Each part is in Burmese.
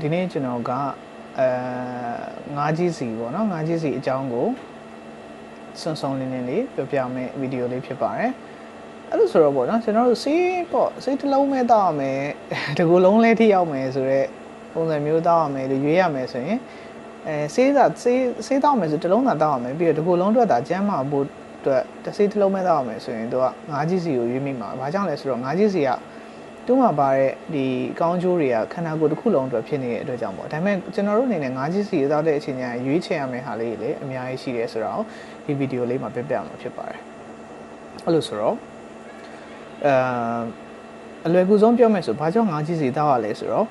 ဒီနေ့ကျွန်တော်ကအဲငါးကြီးစီပေါ့နော်ငါးကြီးစီအကြောင်းကိုစွန်စုံလင်းလင်းလေးပြောပြမယ့်ဗီဒီယိုလေးဖြစ်ပါတယ်အဲ့လိုဆိုတော့ပေါ့နော်ကျွန်တော်တို့စေးပေါ့စေးတစ်လုံးမဲ့တောက်ရမယ်တကူလုံးလေးထိရောက်မယ်ဆိုတော့ပုံစံမျိုးတောက်ရမယ်လို့ရွေးရမယ်ဆိုရင်အဲစေးသာစေးစေးတောက်မယ်ဆိုတစ်လုံးသာတောက်ရမယ်ပြီးတော့တကူလုံးအတွက်ဒါကျမ်းမာဖို့အတွက်တစ်စေးတစ်လုံးမဲ့တောက်ရမယ်ဆိုရင်တို့ကငါးကြီးစီကိုရွေးမိမှာဘာကြောင့်လဲဆိုတော့ငါးကြီးစီက တူးမှာပါတဲ့ဒီကောင်းကျိုးတွေကခန္ဓာကိုယ်တစ်ခုလုံးအတွက်ဖြစ်နေတဲ့အတွက်ကြောင့်ပေါ့ဒါပေမဲ့ကျွန်တော်တို့အနေနဲ့ငါးကြီးစီတောက်တဲ့အချိန်ကျရင်ရွေးချယ်ရမယ့်ဟာလေးတွေလည်းအများကြီးရှိတယ်ဆိုတော့ဒီဗီဒီယိုလေးမှာပြပြမှာဖြစ်ပါတယ်အဲ့လိုဆိုတော့အာအလွယ်ကူဆုံးပြောမယ်ဆိုဘာကြောင့်ငါးကြီးစီတောက်ရလဲဆိုတော့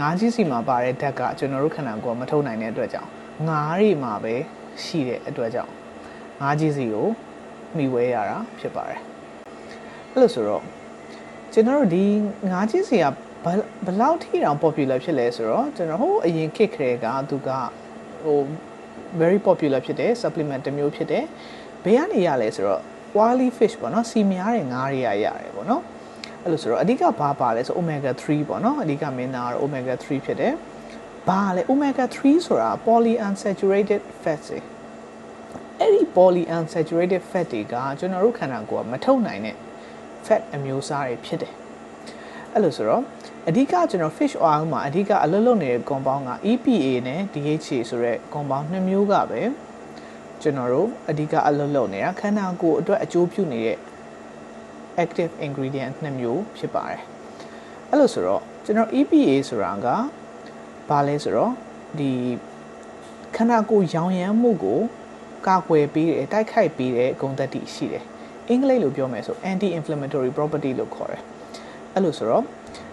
ငါးကြီးစီမှာပါတဲ့ဓာတ်ကကျွန်တော်တို့ခန္ဓာကိုယ်မထုတ်နိုင်တဲ့အတွက်ကြောင့်ငါးတွေမှာပဲရှိတဲ့အတွက်ကြောင့်ငါးကြီးစီကိုမိဝဲရတာဖြစ်ပါတယ်အဲ့လိုဆိုတော့ ကျွန်တော်တို့ဒီငါးကြီးစီကဘယ်လောက်ထိတောင် popular ဖြစ်လဲဆိုတော့ကျွန်တော်ဟိုအရင်ခေတ်ကလေးကသူကဟို very popular ဖြစ်တဲ့ supplement တစ်မျိုးဖြစ်တယ်ဘယ်ကနေရလဲဆိုတော့ wily fish ပေါ့နော်စီများတဲ့ငါးတွေကရတယ်ပေါ့နော်အဲ့လိုဆိုတော့အဓိကဘာပါလဲဆို omega 3ပေါ့နော်အဓိကမင်းသားကတော့ omega 3ဖြစ်တယ်ဘာလဲ omega 3ဆိုတာ polyunsaturated fats တွေအဲ့ဒီ polyunsaturated fat တွေကကျွန်တော်တို့ခန္ဓာကိုယ်ကမထုတ်နိုင်တဲ့ fat အမျိုးအစားတွေဖြစ်တယ်အဲ့လိုဆိုတော့အဓိကကျွန်တော် fish oil မှာအဓိကအလုပ်လုပ်နေတဲ့ compound က EPA နဲ့ DHA ဆိုတဲ့ compound နှစ်မျိုးကပဲကျွန်တော်တို့အဓိကအလုပ်လုပ်နေတာခန္ဓာကိုယ်အတွက်အကျိုးပြုနေတဲ့ active ingredient နှစ်မျိုးဖြစ်ပါတယ်အဲ့လိုဆိုတော့ကျွန်တော် EPA ဆိုတာကဘာလဲဆိုတော့ဒီခန္ဓာကိုယ်ရောင်ရမ်းမှုကိုကာကွယ်ပေးတယ်တိုက်ခိုက်ပေးတဲ့ဂုဏ်သတ္တိရှိတယ် အင်္ဂလိပ်လိုပြောမယ်ဆို anti inflammatory property လို့ခေါ်တယ်အဲ့လိုဆိုတော့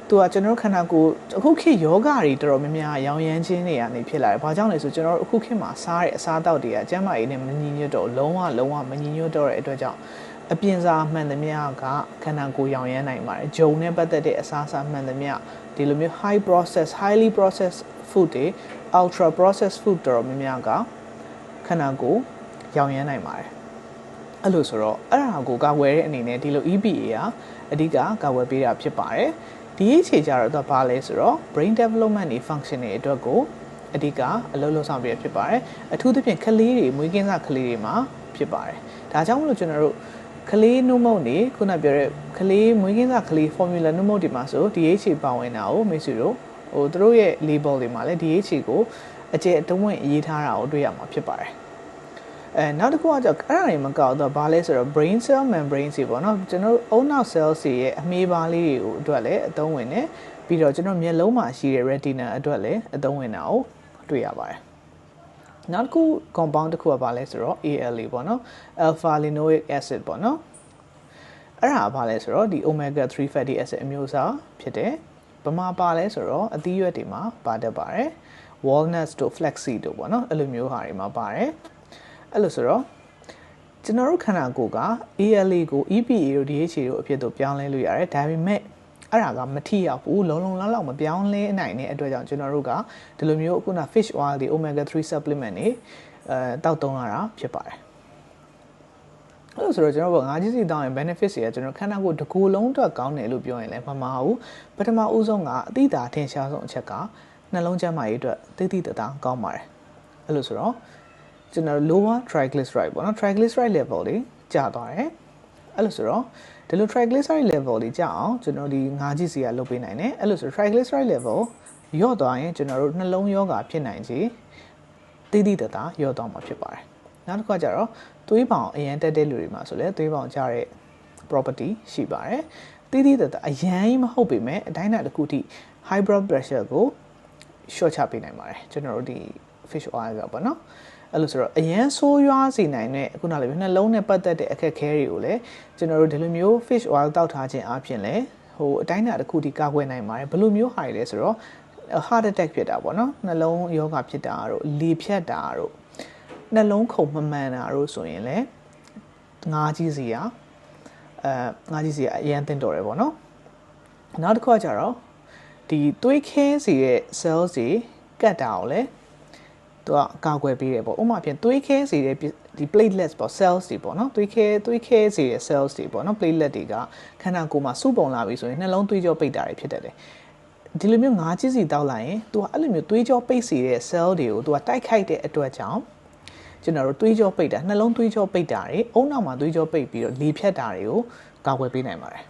သူကကျွန်တော်တို့ခန္ဓာကိုယ်အခုခေတ်ယောဂတွေတော်တော်များများရောင်ရမ်းခြင်းတွေကနေဖြစ်လာတယ်။ဘာကြောင့်လဲဆိုကျွန်တော်တို့အခုခေတ်မှာစားတဲ့အစားအသောက်တွေကကျန်းမာရေးနဲ့မညီညွတ်တော့လုံးဝလုံးဝမညီညွတ်တော့တဲ့အတွက်ကြောင့်အပြင်စားမှန်သမျှကခန္ဓာကိုယ်ရောင်ရမ်းနိုင်ပါတယ်။ဂျုံနဲ့ပတ်သက်တဲ့အစားအစာမှန်သမျှဒီလိုမျိုး high process highly processed food တွေ ultra processed food တော်တော်များများကခန္ဓာကိုယ်ရောင်ရမ်းနိုင်ပါတယ်။ အဲ့လိုဆိုတော့အဲ့ဒါကိုကာကွယ်တဲ့အနေနဲ့ဒီလို EPA ကအဓိကကာကွယ်ပေးတာဖြစ်ပါတယ်။ DHA ကြတော့သူကဘာလဲဆိုတော့ brain development တွေ function တွေအတွက်ကိုအဓိကအလုပ်လုပ်ဆောင်ပေးရဖြစ်ပါတယ်အထူးသဖြင့်ကလေးတွေမွေးကင်းစကလေးတွေမှာဖြစ်ပါတယ်ဒါကြောင့်မလို့ကျွန်တော်တို့ကလေးနှုတ်မုတ်နေခုနပြောတဲ့ကလေးမွေးကင်းစကလေး formula နှုတ်မုတ်တွေမှာဆို DHA ပါဝင်တာကိုမိတ်ဆွေတို့ဟိုသူတို့ရဲ့ label တွေမှာလည်း DHA ကိုအကျယ်အတဝင့်ရေးထားတာကိုတွေ့ရမှာဖြစ်ပါတယ် အဲနောက်တစ်ခုကကြောင့်အဲ့ဒါတွေမကောက်တော့ဘာလဲဆိုတော့ brain cell membrane စီပေါ့နော်ကျွန်တော်အုံနောက် cell စီရဲ့အမေးပါးလေးတွေကိုအတွက်လည်းအသုံးဝင်တယ်ပြီးတော့ကျွန်တော်မျက်လုံးမှာရှိတဲ့ retina အတွက်လည်းအသုံးဝင်တာကိုတွေ့ရပါတယ်နောက်တစ်ခု compound တစ်ခုကဘာလဲဆိုတော့ ALA ပေါ့နော် alpha linoleic acid ပေါ့နော်အဲ့ဒါဘာလဲဆိုတော့ဒီ omega 3 fatty acid အမျိုးအစားဖြစ်တယ်ဗမာပါလဲဆိုတော့အသီးရွက်တွေမှာပါတတ်ပါတယ် walnuts တို့ flaxseed တို့ပေါ့နော်အဲ့လိုမျိုးဟာတွေမှာပါတယ် အဲ့လိုဆိုတော့ကျွန်တော်တို့ခန္ဓာကိုယ်က ALA ကို EPA တို့ DHA တို့အဖြစ်သို့ပြောင်းလဲလို့ရတယ်ဒါပေမဲ့အဲ့ဒါကမထိရောက်ဘူးလုံးလုံးလောက်လောက်မပြောင်းလဲနိုင်တဲ့အတွက်ကြောင့်ကျွန်တော်တို့ကဒီလိုမျိုးအခုန fish oil တွေ omega 3 supplement တွေအဲတောက်သုံးရတာဖြစ်ပါတယ်အဲ့လိုဆိုတော့ကျွန်တော်ကငါးကြီးစီတောင်းရင် benefits တွေကကျွန်တော်ခန္ဓာကိုယ်တစ်ခုလုံးအတွက်ကောင်းတယ်လို့ပြောရင်လည်းမမှားဘူးပထမဦးဆုံးကအတိတာထင်ရှားဆုံးအချက်ကနှလုံးကျန်းမာရေးအတွက်တိတိတသားကောင်းပါတယ်အဲ့လိုဆိုတော့ ကျွန်တော် lower triglyceride ပေါ့နော် triglyceride level တွေကျသွားတယ်အဲ့လိုဆိုတော့ဒီလို triglyceride level တွေကျအောင်ကျွန်တော်ဒီငါးကြီးစီကလုပ်ပေးနိုင်တယ်အဲ့လိုဆို triglyceride level ရော့သွားရင်ကျွန်တော်တို့နှလုံးယောဂါဖြစ်နိုင်ခြေတိတိတသားရော့သွားမှာဖြစ်ပါတယ်နောက်တစ်ခါကျတော့သွေးပေါင်အရန်တက်တဲ့လူတွေမှာဆိုလဲသွေးပေါင်ကျတဲ့ property ရှိပါတယ်တိတိတသားအရန်ကြီးမဟုတ်ပေမဲ့အတိုင်းအတာတစ်ခုထိ high blood pressure ကို short ချပေးနိုင်ပါတယ်ကျွန်တော်တို့ဒီ fish oil ကပေါ့နော် အဲ့လိုဆိုတော့အရန်ဆိုးရွားစေနိုင်တဲ့ခုနလိုမျိုးနှလုံးနဲ့ပတ်သက်တဲ့အခက်အခဲတွေကိုလည်းကျွန်တော်တို့ဒီလိုမျိုး fish oil တောက်ထားခြင်းအပြင်လည်းဟိုအတိုင်းအတာတစ်ခုထိကာကွယ်နိုင်ပါတယ်ဘယ်လိုမျိုးဟာလဲဆိုတော့ heart attack ဖြစ်တာပေါ့နော်နှလုံးယောဂဖြစ်တာတို့လေဖြတ်တာတို့နှလုံးခုန်မမှန်တာတို့ဆိုရင်လည်းငါးကြီးစီကအဲငါးကြီးစီကအရန်တင်တော်တယ်ပေါ့နော်နောက်တစ်ခုကကြတော့ဒီသွေးခဲစီရဲ့ cells တွေကတ်တာကိုလည်း သူကကာကွယ်ပေးတယ်ပေါ့ဥပမာဖြင့်သွေးခဲစီတဲ့ဒီ platelets ပေါ့ cells တွေပေါ့နော်သွေးခဲသွေးခဲစီတဲ့ cells တွေပေါ့နော် platelet တွေကခန္ဓာကိုယ်မှာစုပုံလာပြီဆိုရင်နှလုံးသွေးကြောပိတ်တာတွေဖြစ်တတ်တယ်ဒီလိုမျိုးငါးချစ်စီတောက်လိုက်ရင် तू ကအဲ့လိုမျိုးသွေးကြောပိတ်စီတဲ့ cell တွေကို तू ကတိုက်ခိုက်တဲ့အတွက်ကြောင့်ကျွန်တော်တို့သွေးကြောပိတ်တာနှလုံးသွေးကြောပိတ်တာတွေအုံနောက်မှာသွေးကြောပိတ်ပြီးတော့လေဖြတ်တာတွေကိုကာကွယ်ပေးနိုင်ပါတယ်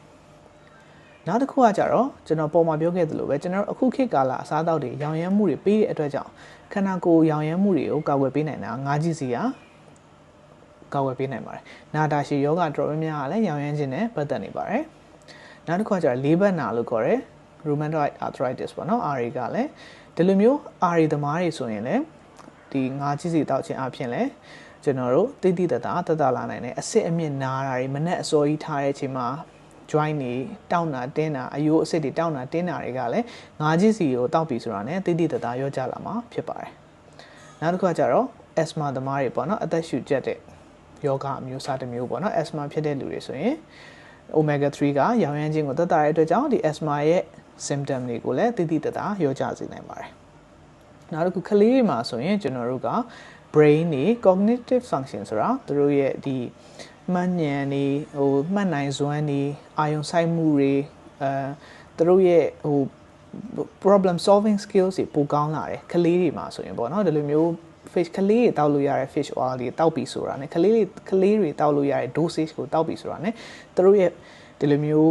နောက်တစ်ခုကကြတော့ကျွန်တော်ပုံမှာပြောခဲ့သလိုပဲကျွန်တော်အခုခေတ်ကာလအစားအသောက်တွေရောင်ရမ်းမှုတွေပေးတဲ့အတွက်ကြောင့်ခန္ဓာကိုယ်ရောင်ရမ်းမှုတွေကိုကာကွယ်ပေးနိုင်တာငါးကြီးစီကကာကွယ်ပေးနိုင်ပါတယ်နာတာရှည်ယောဂတော်တော်များများကလည်းရောင်ရမ်းခြင်းနဲ့ပတ်သက်နေပါတယ်နောက်တစ်ခုကကြတော့လေးဘက်နာလို့ခေါ်တယ် rheumatoid arthritis ပေါ့နော် RA ကလည်းဒီလိုမျိုး RA သမားတွေဆိုရင်လည်းဒီငါးကြီးစီတောက်ခြင်းအပြင်လည်းကျွန်တော်တို့တိတိတတာတတလာနိုင်တယ်အစစ်အမြင့်နာတာတွေမနဲ့အစောကြီးထားတဲ့အချိန်မှာ join နေတောက်တာတင်းတာအယိုးအစစ်တွေတောက်တာတင်းတာတွေကလည်းငါးကြီးစီကိုတောက်ပြီဆိုတာနဲ့တိတိတတာရောကြလာမှာဖြစ်ပါတယ်နောက်တစ်ခုကကြတော့ asthma သမားတွေပေါ့နော်အသက်ရှူကျက်တဲ့ယောဂအမျိုးအစားတစ်မျိုးပေါ့နော် asthma ဖြစ်တဲ့လူတွေဆိုရင် omega 3ကရောင်ရမ်းခြင်းကိုသက်သာတဲ့အတွက်ကြောင့်ဒီ asthma ရဲ့ symptom တွေကိုလည်းတိတိတတာရောကြစေနိုင်ပါတယ်နောက်တစ်ခုကလေးတွေမှာဆိုရင်ကျွန်တော်တို့က brain နေ cognitive function ဆိုတာသူတို့ရဲ့ဒီ မှတ်ဉာဏ်နေဟိုမှတ်နိုင်စွမ်းနေအာယုံဆိုင်မှုတွေအဲသူတို့ရဲ့ဟို problem solving skills တွေပိုကောင်းလာတယ်ကလေးတွေမှာဆိုရင်ပေါ့နော်ဒီလိုမျိုး fish ကလေးတွေတောက်လို့ရတဲ့ fish oil တွေတောက်ပြီဆိုတာ ਨੇ ကလေးတွေကလေးတွေတောက်လို့ရတဲ့ dosage ကိုတောက်ပြီဆိုတာ ਨੇ သူတို့ရဲ့ဒီလိုမျိုး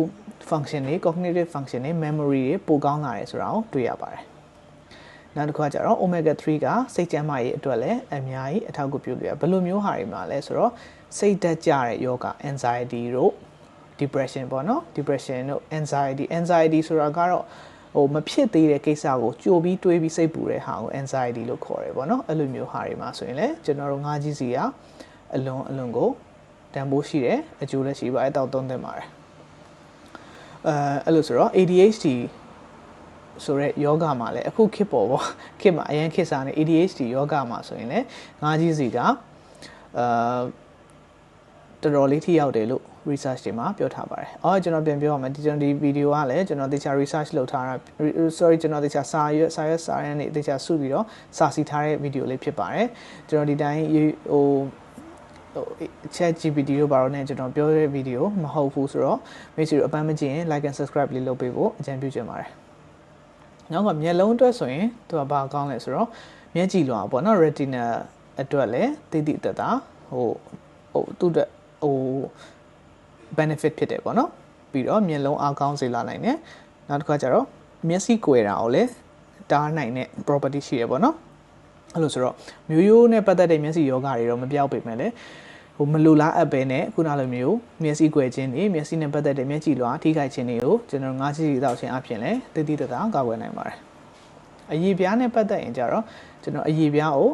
function တွေ cognitive function တွေ memory တွေပိုကောင်းလာတယ်ဆိုတာကိုတွေ့ရပါတယ်နောက်တစ်ခါကျတော့ omega 3ကစိတ်ကျန်းမာရေးအတွက်လည်းအများကြီးအထောက်အကူပြုလို့ရဘယ်လိုမျိုးဟာတွေမှာလဲဆိုတော့ စိတ်တက်ကြတဲ့ယောဂ anxiety တို့ depression ပေါ့နော် depression တို့ anxiety anxiety ဆိုတာကတော့ဟိုမဖြစ်သေးတဲ့ကိစ္စကိုကြိုပြီးတွေးပြီးစိတ်ပူတဲ့ဟာကို anxiety လို့ခေါ်တယ်ပေါ့နော်အဲ့လိုမျိုးဟာတွေမှာဆိုရင်လည်းကျွန်တော်တို့ငါးကြီးစီကအလွန်အလွန်ကိုတန်ဖိုးရှိတယ်အကျိုးလည်းရှိပါတယ်တောက်သုံးသင့်ပါတယ်အဲအဲ့လိုဆိုတော့ ADHD ဆိုတော့ယောဂမှာလည်းအခုခေတ်ပေါ်ပေါ့ခေတ်မှာအရင်ခေတ်စားနေ ADHD ယောဂမှာဆိုရင်လည်းငါးကြီးစီကအာ တော်တော်လေးထိရောက်တယ်လို့ research တွေမှာပြောထားပါတယ်။အော်ကျွန်တော်ပြန်ပြောရမယ်ဒီကျွန်တော်ဒီ video ကလည်းကျွန်တော်တခြား research လုပ်ထားတာ sorry ကျွန်တော်တခြားစာရွက်စာရွက်စာရန်တွေတခြားစုပြီးတော့စာစီထားတဲ့ video လေးဖြစ်ပါတယ်။ကျွန်တော်ဒီတိုင်းဟိုဟို chat GPT တို့ဘာလို့လဲကျွန်တော်ပြောတဲ့ video မဟုတ်ဘူးဆိုတော့မိတ်ဆွေတို့အပန်းမကြည့်ရင် like and subscribe လေးလုပ်ပေးဖို့အကြံပြုချင်ပါတယ်။နောက်ကမျက်လုံးအတွက်ဆိုရင်သူကဘာကောင်းလဲဆိုတော့မျက်ကြည်လွှာပေါ့နော် retina အတွက်လည်းတိတိတတ်တာဟိုဟိုသူ့အတွက် ဟို benefit ဖြစ်တယ်ပေါ့နော်ပြီးတော့မျက်လုံးအားကောင်းစေလာနိုင်တယ်နောက်တစ်ခါကျတော့မျက်စိကွယ်တာကိုလည်းတားနိုင်တဲ့ property ရှိရပေါ့နော်အဲ့လိုဆိုတော့မျိုးရိုးနဲ့ပတ်သက်တဲ့မျက်စိယောဂတွေတော့မပြောက်ပေမဲ့လည်းဟိုမလူလားအပ်ပဲနဲ့ခုနလိုမျိုးမျက်စိကွယ်ခြင်းတွေမျက်စိနဲ့ပတ်သက်တဲ့မျက်ကြည်လွှာထိခိုက်ခြင်းတွေကိုကျွန်တော်ငါးစီစီတောက်ခြင်းအပြင်လည်းတည်တည်တသာကာကွယ်နိုင်ပါတယ်အရေးပြားနဲ့ပတ်သက်ရင်ကြတော့ကျွန်တော်အရေးပြားကို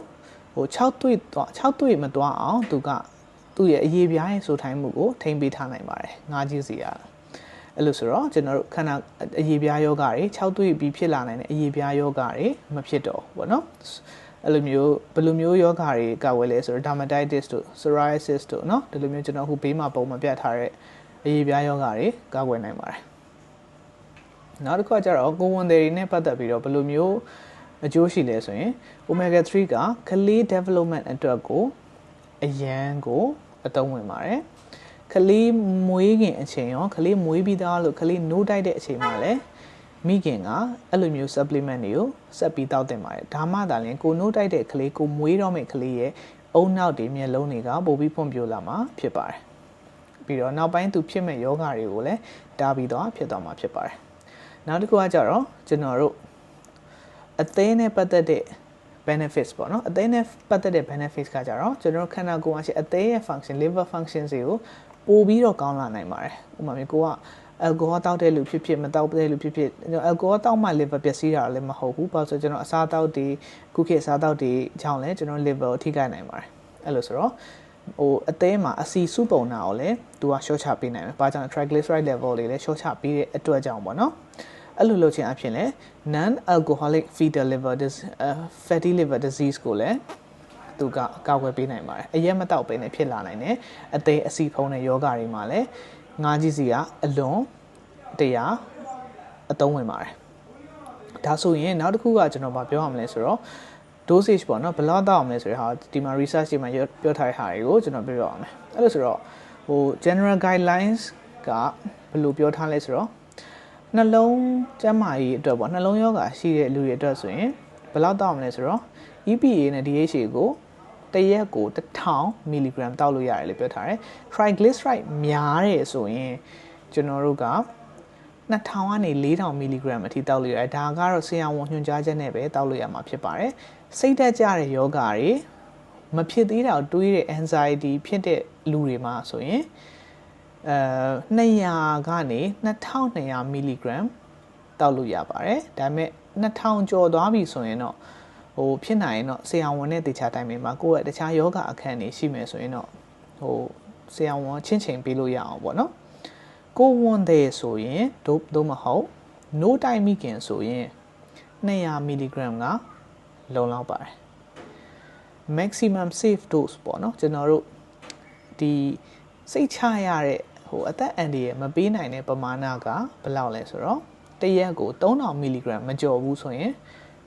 ဟို6တွေ့တော့6တွေ့မသွားအောင်သူက သူ့ရဲ့အရေးပြားရဲ့ဆိုထိုင်းမှုကိုထိမ့်ပေးထားနိုင်ပါတယ်ငါးကြီးစီရအဲ့လိုဆိုတော့ကျွန်တော်တို့ခန္ဓာအရေးပြားယောဂတွေ6တွေ့ပြီးဖြစ်လာနိုင်တဲ့အရေးပြားယောဂတွေမဖြစ်တော့ဘူးပေါ့နော်အဲ့လိုမျိုးဘယ်လိုမျိုးယောဂတွေကာဝယ်လဲဆိုတော့ dermatitis တို့ psoriasis တို့เนาะဒီလိုမျိုးကျွန်တော်အခုဘေးမှာပုံမပြတ်ထားတဲ့အရေးပြားယောဂတွေကာကွယ်နိုင်ပါတယ်နောက်တစ်ခုကကျတော့ကိုဝန်တွေနဲ့ပတ်သက်ပြီးတော့ဘယ်လိုမျိုးအကျိုးရှိလဲဆိုရင် omega 3ကကလေး development အတွက်ကိုအရန်ကို အသုံးဝင်ပါတယ်ကလေးမွေးခင်အချိန်ရောကလေးမွေးပြီးသားလို့ကလေးနိုးတိုက်တဲ့အချိန်မှာလည်းမိခင်ကအဲ့လိုမျိုး supplement တွေကိုဆက်ပြီးတောက်တင်ပါတယ်ဒါမှသာလျှင်ကိုနိုးတိုက်တဲ့ကလေးကိုမွေးတော့မယ့်ကလေးရဲ့အုံနောက်တွေမျက်လုံးတွေကပိုပြီးဖွံ့ဖြိုးလာမှာဖြစ်ပါတယ်ပြီးတော့နောက်ပိုင်းသူဖြစ်မဲ့ယောဂတွေကိုလည်းတားပြီးတော့ဖြစ်သွားမှာဖြစ်ပါတယ်နောက်တစ်ခုကကြတော့ကျွန်တော်တို့အသေးနဲ့ပတ်သက်တဲ့ benefits ပေါ့နော်အသေးနဲ့ပတ်သက်တဲ့ benefits ကကြတော့ကျွန်တော်ခန္ဓာကိုယ်မှာရှိအသေးရဲ့ function liver functions တွေကိုပိုပြီးတော့ကောင်းလာနိုင်ပါတယ်ဥပမာမျိုးကိုကအယ်ကိုဟောတောက်တဲ့လူဖြစ်ဖြစ်မတောက်တဲ့လူဖြစ်ဖြစ်အယ်ကိုဟောတောက်မှ liver ပျက်စီးတာလည်းမဟုတ်ဘူးဘာလို့ဆိုကျွန်တော်အစားတောက်တွေခုခေတ်အစားတောက်တွေကြောင့်လည်းကျွန်တော် liver ကိုထိခိုက်နိုင်ပါတယ်အဲ့လိုဆိုတော့ဟိုအသေးမှာအစီစုပုံနာကိုလည်းသူက short ချပေးနိုင်တယ်။ဘာကြောင့် triglyceride level တွေလည်း short ချပေးတဲ့အတွက်ကြောင့်ပေါ့နော်။ အဲ့လိုလုပ်ခြင်းအဖြစ်လဲ non alcoholic fetal liver fatty liver disease ကိုလည်းသူကကာကွယ်ပေးနိုင်ပါတယ်အရက်မတောက်ပဲနဲ့ဖြစ်လာနိုင်တယ်အသေးအစီဖုံးတဲ့ယောဂတွေမှာလည်းငါးကြီးစီကအလွန်တရားအသုံးဝင်ပါတယ်ဒါဆိုရင်နောက်တစ်ခုကကျွန်တော်ပြောရမလဲဆိုတော့ dosage ပေါ့နော်ဘယ်လောက်တောက်အောင်လဲဆိုတဲ့ဟာဒီမှာ research တွေမှာပြောထားတဲ့ဟာတွေကိုကျွန်တော်ပြောပြအောင်မယ်အဲ့လိုဆိုတော့ဟို general guidelines ကဘယ်လိုပြောထားလဲဆိုတော့ နှလုံးကျန်းမာရေးအတွက်ပေါ့နှလုံးရောဂါရှိတဲ့လူတွေအတွက်ဆိုရင်ဘယ်လောက်တောက်မလဲဆိုတော့ EPA နဲ့ DHA ကိုတရက်ကို1000 mg တောက်လို့ရတယ်လို့ပြောထားတယ် triglyceride များတယ်ဆိုရင်ကျွန်တော်တို့က2000ကနေ4000 mg အထိတောက်လို့ရတယ်ဒါကတော့ဆရာဝန်ညွှန်ကြားချက်နဲ့ပဲတောက်လို့ရမှာဖြစ်ပါတယ်စိတ်တက်ကြတဲ့ယောဂါတွေမဖြစ်သေးတာတွေးတဲ့ anxiety ဖြစ်တဲ့လူတွေမှာဆိုရင် အဲ200ကနေ2200 mg တောက်လို့ရပါတယ်ဒါပေမဲ့2000ကျော်သွားပြီဆိုရင်တော့ဟိုဖြစ်နိုင်ရင်တော့ဆရာဝန်နဲ့တခြားတိုင်းမှာကိုယ့်ရဲ့တခြားယောဂအခန်းတွေရှိမယ်ဆိုရင်တော့ဟိုဆရာဝန်ချင်းချင်းပေးလို့ရအောင်ပေါ့နော်ကိုဝန်တဲ့ဆိုရင်ဒို့ဒို့မဟုတ် no time မိခင်ဆိုရင်200 mg ကလုံလောက်ပါတယ် maximum safe dose ပေါ့နော်ကျွန်တော်တို့ဒီစိတ်ချရတဲ့ ဟိုအသက်အန္တရာယ်မပေးနိုင်တဲ့ပမာဏကဘယ်လောက်လဲဆိုတော့တရက်ကို3000မီလီဂရမ်မကျော်ဘူးဆိုရင်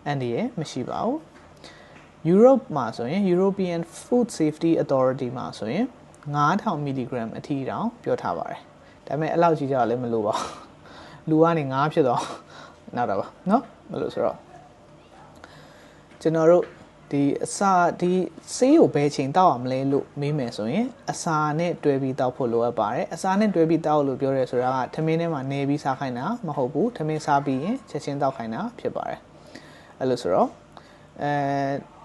အန္တရာယ်မရှိပါဘူး။ Europe မှာဆိုရင် European Food Safety Authority မှာဆိုရင်9000မီလီဂရမ်အထိတောင်ပြောထားပါတယ်။ဒါပေမဲ့အဲ့လောက်ကြီးကြတော့လည်းမလိုပါဘူး။လူကနေ9ဖြစ်တော့နောက်တော့ပါနော်မလို့ဆိုတော့ကျွန်တော်တို့ ဒီအစာဒီဆေးကိုဘယ်ချိန်တောက်အောင်မလဲလို့မေးမယ်ဆိုရင်အစာနဲ့တွဲပြီးတောက်ဖို့လိုအပ်ပါတယ်အစာနဲ့တွဲပြီးတောက်လို့ပြောရဲဆိုတာကထမင်းထဲမှာနေပြီးစားခိုင်းတာမဟုတ်ဘူးထမင်းစားပြီးရင်ချက်ချင်းတောက်ခိုင်းတာဖြစ်ပါတယ်အဲ့လိုဆိုတော့အဲ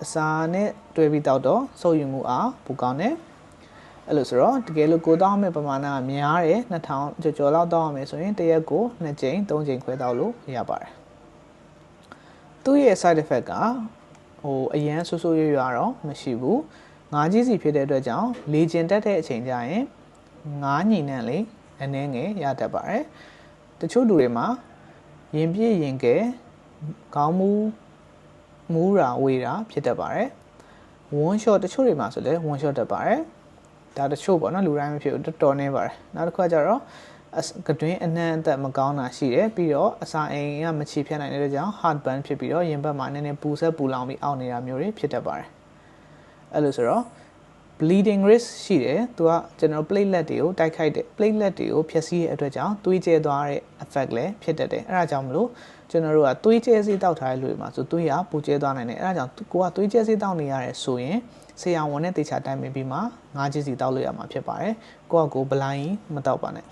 အစာနဲ့တွဲပြီးတောက်တော့စုပ်ယူမှုအားပိုကောင်းတယ်အဲ့လိုဆိုတော့တကယ်လို့ကိုတောက်မဲ့ပမာဏကများတယ်2000ကျော်ကျော်လောက်တောက်ရမယ်ဆိုရင်တရက်ကို2ကြိမ်3ကြိမ်ခွဲတောက်လို့ရပါတယ်သူ့ရဲ့ side effect က ဟိုအရန်ဆူဆူရွရွတော့မရှိဘူးငါးကြီးစီဖြစ်တဲ့အတွက်ကြောင့်လေကျင်တက်တဲ့အချိန်ကျရင်ငါးညီနှံလေးအနှဲငယ်ရတတ်ပါတယ်တချို့လူတွေမှာရင်ပြည့်ရင်ကဲခေါင်းမူးမူးရာဝေးတာဖြစ်တတ်ပါတယ်ဝန်းရှော့တချို့တွေမှာဆိုလည်းဝန်းရှော့တတ်ပါတယ်ဒါတချို့ပေါ့နော်လူတိုင်းမဖြစ်ဘူးတော်တော်နေပါတယ်နောက်တစ်ခါကျတော့ ကတွင်းအနှံ့အသက်မကောင်းတာရှိတယ်ပြီးတော့အစာအိမ်ကမချီဖြတ်နိုင်တဲ့ကြောင့် heart burn ဖြစ်ပြီးတော့ရင်ဘတ်မှာနည်းနည်းပူဆက်ပူလောင်ပြီးအောက်နေတာမျိုးတွေဖြစ်တတ်ပါတယ်အဲ့လိုဆိုတော့ bleeding risk ရှိတယ်သူကကျွန်တော် platelet တွေကိုတိုက်ခိုက်တဲ့ platelet တွေကိုဖျက်ဆီးတဲ့အတွက်ကြောင့်သွေးကျဲသွားတဲ့ effect လည်းဖြစ်တတ်တယ်အဲ့ဒါကြောင့်မလို့ကျွန်တော်တို့ကသွေးကျဲဆေးတောက်ထားတဲ့လူတွေမှာဆိုသွေးကပူကျဲသွားနိုင်တယ်အဲ့ဒါကြောင့်ကိုကသွေးကျဲဆေးတောက်နေရတယ်ဆိုရင်ဆရာဝန်နဲ့တေချာတိုင်ပင်ပြီးမှငါးချစ်စီတောက်လို့ရမှာဖြစ်ပါတယ်ကိုကကိုဘလိုင်းမတောက်ပါနဲ့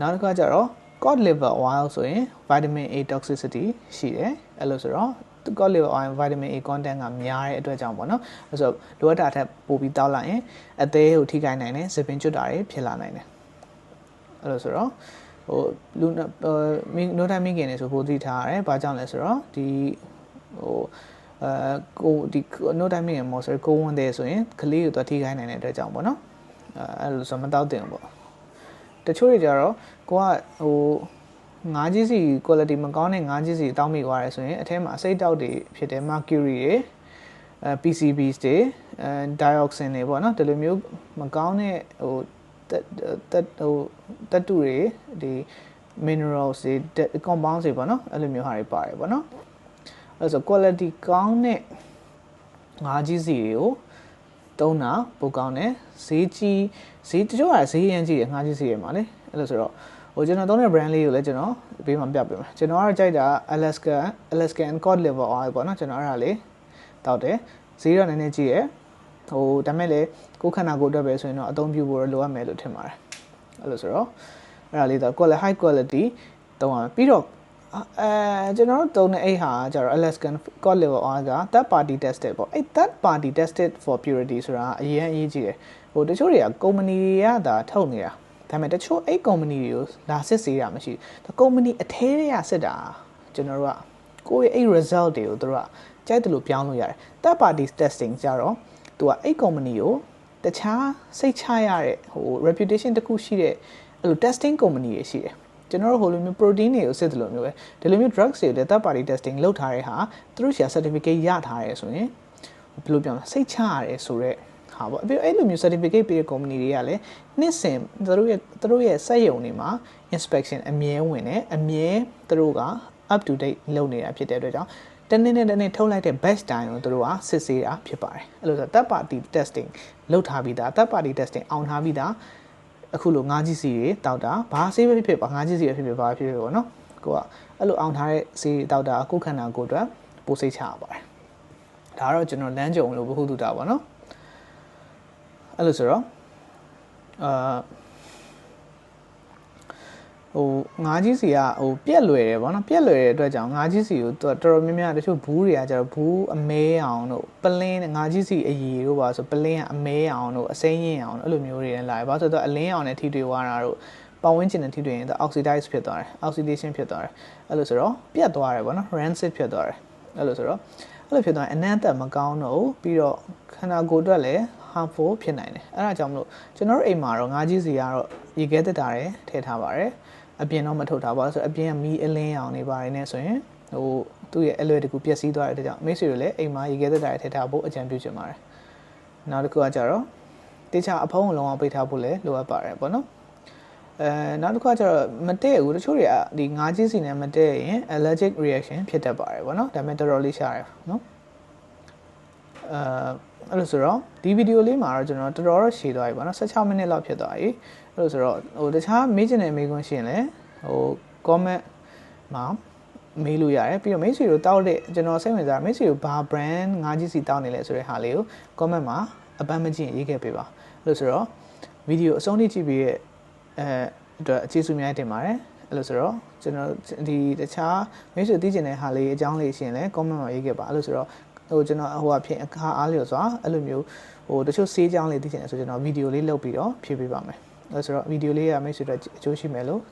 နောက်တစ်ခါကျတော့ cod liver oil ဆိုရင် vitamin A toxicity ရှိတယ်အဲ့လိုဆိုတော့ cod liver oil vitamin A content ကများတဲ့အတွက်ကြောင့်ပေါ့နော်အဲ့ဆိုလိုအပ်တာထက်ပိုပြီးတောက်လိုက်ရင်အသေးကိုထိခိုက်နိုင်တယ်ဇပင်ကျွတ်တာတွေဖြစ်လာနိုင်တယ်အဲ့လိုဆိုတော့ဟိုလူမင်းနိုတိုင်းမိခင်နေဆိုပိုသိထားရတယ်ဘာကြောင့်လဲဆိုတော့ဒီဟိုအဲကိုဒီနိုတိုင်းမိခင်မော်ဆိုကိုဝန်တယ်ဆိုရင်ကလေးကိုတော့ထိခိုက်နိုင်တဲ့အတွက်ကြောင့်ပေါ့နော်အဲအဲ့လိုဆိုမတောက်တင်ဘူးပေါ့ တချို့တွေကြတော့ကိုကဟိုငါးကြီးစီ quality မကောင်းတဲ့ငါးကြီးစီတောင်းမိသွားတယ်ဆိုရင်အထဲမှာအစိတ်တောက်တွေဖြစ်တဲ့ mercury တွေအဲ PCBs တွေအဲ dioxin တွေပေါ့နော်ဒီလိုမျိုးမကောင်းတဲ့ဟိုတက်ဟိုတက်တူတွေဒီ minerals တွေ compounds တွေပေါ့နော်အဲ့လိုမျိုးဟာတွေပါတယ်ပေါ့နော်အဲ့ဆို quality ကောင်းတဲ့ငါးကြီးစီတွေကို သုံးတာပိုကောင်းတယ်ဈေးကြီးဈေးတချို့ကဈေးရမ်းကြီးတယ်ငါးကြီးစီတွေမှာလေအဲ့လိုဆိုတော့ဟိုကျွန်တော်သုံးတဲ့ brand လေးကိုလည်းကျွန်တော်ဘေးမှာပြပေးမယ်ကျွန်တော်ကတော့ကြိုက်တာ Alaska Alaskan cod liver oil ပေါ့နော်ကျွန်တော်အဲ့ဒါလေးတောက်တယ်ဈေးတော့နည်းနည်းကြီးရယ်ဟိုဒါမဲ့လေကိုခန္ဓာကိုယ်အတွက်ပဲဆိုရင်တော့အသုံးပြုဖို့လိုအပ်မယ်လို့ထင်ပါတယ်အဲ့လိုဆိုတော့အဲ့ဒါလေးတော့ quality high quality တုံးအောင်ပြီးတော့ အဲကျွန်တော်တို့တုံးတဲ့အဲ့ဟာကျတော့ Alaskan cod liver oil က third party tested ပေါ့အဲ့ third party tested for purity ဆိုတာအရင်အရေးကြီးတယ်ဟိုတချို့တွေကကုမ္ပဏီတွေကသာထုတ်နေတာဒါပေမဲ့တချို့အဲ့ကုမ္ပဏီတွေကိုလာစစ်ဆေးတာမရှိဘူးကုမ္ပဏီအထဲတွေကစစ်တာကျွန်တော်တို့ကကိုယ့်ရဲ့အဲ့ result တွေကိုတို့ကကြိုက်တယ်လို့ပြောင်းလို့ရတယ် third party testing ကြတော့သူကအဲ့ကုမ္ပဏီကိုတခြားစိတ်ချရတဲ့ဟို reputation တခုရှိတဲ့အဲ့လို testing company တွေရှိတယ် ကျွန်တော်တို့ဟိုလိုမျိုး protein တွေကိုစစ်တယ်လို့မျိုးပဲဒီလိုမျိုး drugs တွေလည်း third party testing လုပ်ထားတဲ့ဟာသူတို့ရှာ certificate ရထားရဲဆိုရင်ဘယ်လိုပြောမလဲစိတ်ချရတယ်ဆိုတော့ဟာပေါ့ပြီးအဲ့လိုမျိုး certificate ပေးတဲ့ company တွေကလည်းနှစ်စဉ်သူတို့ရဲ့သူတို့ရဲ့စက်ရုံတွေမှာ inspection အမြဲဝင်တယ်အမြဲသူတို့က up to date လုပ်နေတာဖြစ်တဲ့အတွက်ကြောင့်တနေ့နဲ့တနေ့ထုတ်လိုက်တဲ့ batch time ကိုတို့ကစစ်ဆေးတာဖြစ်ပါတယ်အဲ့လိုဆို third party testing လုပ်ထားပြီးသား third party testing အောင်ထားပြီးသား အခုလိုငါးကြီးစီတွေတောက်တာဘာဆေးပဲဖြစ်ဖြစ်ပါငါးကြီးစီပဲဖြစ်ဖြစ်ပါဖြစ်ဖြစ်ပေါ့နော်ကိုကအဲ့လိုအောင်ထားတဲ့စီတွေတောက်တာကိုယ်ခန္ဓာကိုယ်အတွက်ပိုစိတ်ချရပါတယ်ဒါကတော့ကျွန်တော်လမ်းကြုံလို့ဘဟုတုတာပေါ့နော်အဲ့လိုဆိုတော့အာ ဟိုငါးကြီးစီကဟိုပြက်လွယ်တယ်ဗောနော်ပြက်လွယ်တဲ့အတွက်ကြောင့်ငါးကြီးစီကိုတော်တော်များများတချို့ဘူးတွေကကျတော့ဘူးအမဲအောင်တို့ပလင်းငါးကြီးစီအရီတို့ပါဆိုပလင်းကအမဲအောင်တို့အစိမ်းရင်အောင်တို့အဲ့လိုမျိုးတွေလည်းလာတယ်ဘာလို့ဆိုတော့အလင်းအောင်နဲ့ထိတွေ့သွားတာတို့ပတ်ဝန်းကျင်နဲ့ထိတွေ့ရင်သူ oxidize ဖြစ်သွားတယ် oxidation ဖြစ်သွားတယ်အဲ့လိုဆိုတော့ပြတ်သွားတယ်ဗောနော် rancid ဖြစ်သွားတယ်အဲ့လိုဆိုတော့အဲ့လိုဖြစ်သွားရင်အနံ့သက်မကောင်းတော့ပြီးတော့ခန္ဓာကိုယ်အတွက်လည်း harmful ဖြစ်နိုင်တယ်အဲ့ဒါကြောင့်မလို့ကျွန်တော်တို့အိမ်မှာတော့ငါးကြီးစီကတော့ရေခဲတက်တာတွေထည့်ထားပါတယ် အပြင်တော့မထုတ်ထားပါဘူးဆိုတော့အပြင်ကမီးအလင်းအောင်နေပါတယ်နဲ့ဆိုရင်ဟိုသူ့ရဲ့အလွယ်တကူပျက်စီးသွားတဲ့အတွက်ကြောင့်မိတ်ဆွေတို့လည်းအိမ်မှာရေခဲတက်တာတွေထည့်ထားဖို့အကြံပြုချင်ပါတယ်နောက်တစ်ခုကကြတော့တေချာအဖုံးလုံးအောင်ပိတ်ထားဖို့လည်းလိုအပ်ပါတယ်ပေါ့နော်အဲနောက်တစ်ခါကျတော့မတည့်ဘူးတချို့တွေကဒီငါးကြီးစီနဲ့မတည့်ရင် allergic reaction ဖြစ်တတ်ပါတယ်ဗောနော်ဒါပေမဲ့တော်တော်လေးရှားတယ်နော်အဲအဲ့လိုဆိုတော့ဒီဗီဒီယိုလေးမှာတော့ကျွန်တော်တော်တော်ရှည်သွားပြီဗောနော်16မိနစ်လောက်ဖြစ်သွားပြီ အဲ့လိုဆိုတော့ဟိုတခြားမေးချင်တဲ့မေးခွန်းရှိရင်လည်းဟို comment မှာမေးလို့ရတယ်ပြီးတော့မိတ်ဆွေတို့တောက်တဲ့ကျွန်တော်စိတ်ဝင်စားမိတ်ဆွေတို့ဘာ brand ငါးကြီးစီတောက်နေလဲဆိုတဲ့ဟာလေးကို comment မှာအပန်းမကြည့်ရေးခဲ့ပေးပါအဲ့လိုဆိုတော့ဗီဒီယိုအဆုံးထိကြည့်ပြီးရဲ့အဲအတွက်အကျေးဇူးများတင်ပါတယ်အဲ့လိုဆိုတော့ကျွန်တော်ဒီတခြားမိတ်ဆွေသိချင်တဲ့ဟာလေးအကြောင်းလေးရှင်လဲ comment မှာရေးခဲ့ပါအဲ့လိုဆိုတော့ဟိုကျွန်တော်ဟိုအဖြစ်အခါအားလျော်စွာအဲ့လိုမျိုးဟိုတချို့ဆေးကြောင်းလေးသိချင်တယ်ဆိုကျွန်တော်ဗီဒီယိုလေးလုပ်ပြီးတော့ဖြည့်ပေးပါမယ်အဲ့ ဆိုတော့ဗီဒီယိုလေးကမိတ်ဆွေတို့အကျိုးရှိမယ်လို့